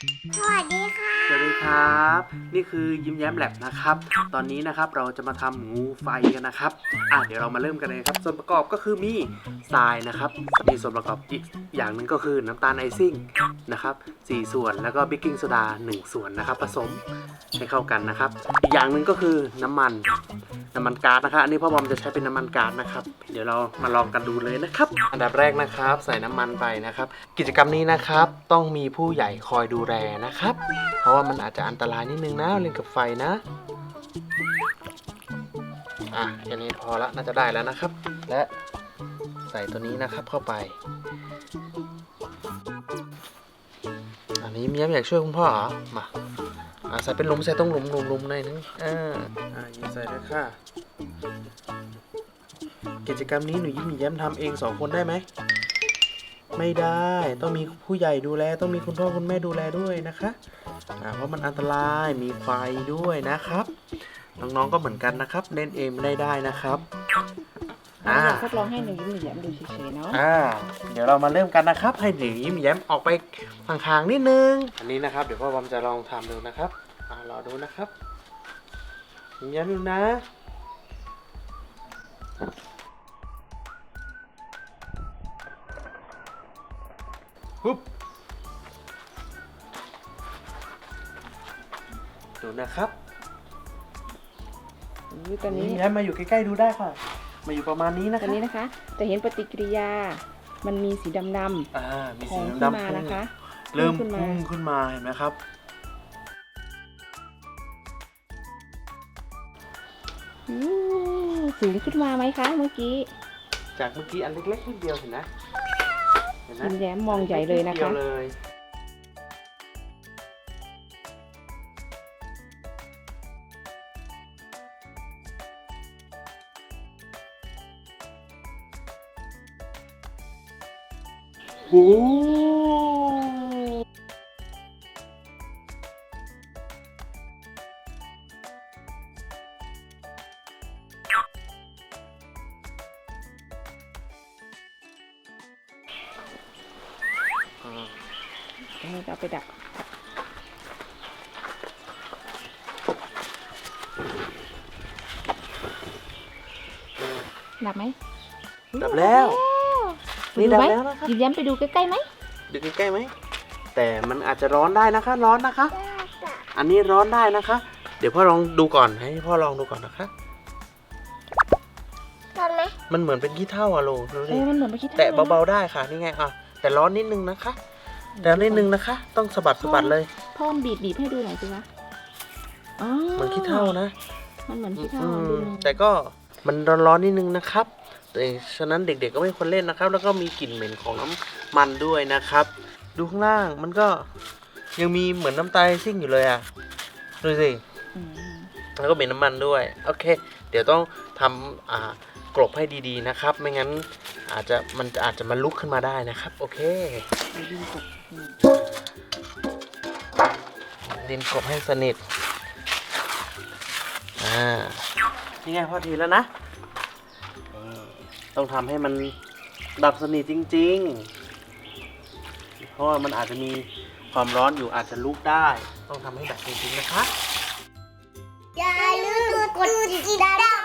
สวัสดีค่ะ สวัสดีครับ นี่คือยิ้มแย้มแลบนะครับ ตอนนี้นะครับเราจะมาทำงูไฟกันนะครับอะเดี๋ยวเรามาเริ่มกันเลยครับ ส่วนประกอบก็คือมีทรายนะครับมีส่วนประกอบอีกอย่างหนึ่งก็คือน้ำตาลไอซิ่งนะครับสี่ส่วนแล้วก็เบกกิ้งโซดาหนึ่งส่วนนะครับ ผสมให้เข้ากันนะครับ อีกอย่างหนึ่งก็คือน้ำมัน น้ำมันก๊าซนะครับอันนี้พ่อบอมจะใช้เป็นน้ำมันก๊าซนะครับ เดี๋ยวเรามาลองกันดูเลยนะครับ อันดับแรกนะครับ ใส่น้ำมันไปนะครับ กิจกรรมนี้นะครับ ต้องมีผู้ใหญ่คอยดูแลนะครับ เพราะว่ามันอาจจะอันตรายนิดนึงนะเล่นกับไฟนะอะแค่นี้พอละน่าจะได้แล้วนะครับ และใส่ตัวนี้นะครับเข้าไป อันนี้มีย้มอยากช่วยคุณพ่อเหรอมาอะใส่เป็นหลุมใส่ตรงหลุมหลุมหลุมหน่อยนึงอ่าอ่ายิงใส่เลยค่ะ กิจกรรมนี้หนูยิ้มแย้มทำเองสองคนได้ไหม ไม่ได้ ต้องมีผู้ใหญ่ดูแล ต้องมีคุณพ่อคุณแม่ดูแลด้วยนะคะอ่าเพราะมันอันตรายมีไฟด้วยนะครับ น้องๆก็เหมือนกันนะครับ เล่นเองไม่ได้ได้นะครับเราอ่าอยากทดลองให้หนูยิ้มหนูแย้มดูเฉยๆเนาะอ่าเดี๋ยวเรามาเริ่มกันนะครับ ให้หนูยิ้มแย้มออกไปห่างๆนิดนึง อันนี้นะครับ เดี๋ยวพ่อบอมจะลองทำดูนะครับอ่ารอดูนะครับยิ้มแย้มดูนะ ฮึบดูนะครับอุ๊ยตอนนี้ยิ้มแย้มมาอยู่ใกล้ๆดูได้ค่ะ มาอยู่ประมาณนี้นะตอนคะนี้นะคะ จะเห็นปฏิกิริยา มันมีสีดำอ่ามีๆพสีองขึ้นดำมาพุ่งนะคะ เริ่มขึ้นมา พุ่งขึ้นมาเห็นไหมครับอืมสูงขึ้นมาไหมคะเมื่อกี้ จากเมื่อกี้อันเล็กๆนิดเดียวเห็นนะเห็นไหม ยิ้มแย้มมองใหญ่เลยนะดดีคะวเลยโอ้อ่ อันนี้ก็เอาไปดับดับไหมดับแล้วนี่ดูดับไหมแล้วนะครับยิ้มแย้มไปดูใกล้ๆไหมดูใกล้ๆไหม แต่มันอาจจะร้อนได้นะคะ ร้อนนะคะ อันนี้ร้อนได้นะคะ เดี๋ยวพ่อลองดูก่อนให้พ่อลองดูก่อนนะคะตอนไหมมันเหมือนเป็นขี้เถ้าอะโลดูเอสิอมันเหมือนไปคิดแตะเบาๆได้ค่ะนี่ไงอะแต่ร้อนนิดนึงนะคะ แต่นิดนึงนะคะ ต้องสะบัดสะบัดเลยพ่อมบีบบีบให้ดูหน่อยสิคะอ๋อเหมือนขี้เถ้านะ มันเหมือนขี้เถ้าอืมดูหน่อยแต่ก็มันร้อนๆนิดนึงนะครับแต่ฉะนั้นเด็กๆก็ไม่ควรเล่นนะครับ แล้วก็มีกลิ่นเหม็นของน้ำมันด้วยนะครับ ดูข้างล่างมันก็ยังมีเหมือนน้ำตาลซิ่งอยู่เลยอะดูสิอืมแล้วก็เป็นน้ำมันด้วย โอเค เดี๋ยวต้องทำอ่า กลบให้ดีๆนะครับ ไม่งั้นอาจจะมันอาจจะมาลุกขึ้นมาได้นะครับ โอเคดินกบอืมดินกลบให้สนิท อ่า นี่ไงพอทีแล้วนะต้องทำให้มันดับสนิทจริง ๆ เพราะว่ามันอาจจะมีความร้อนอยู่อาจจะลุกได้ ต้องทำให้ดับจริงๆนะคะอย่าลืมกดติดตาม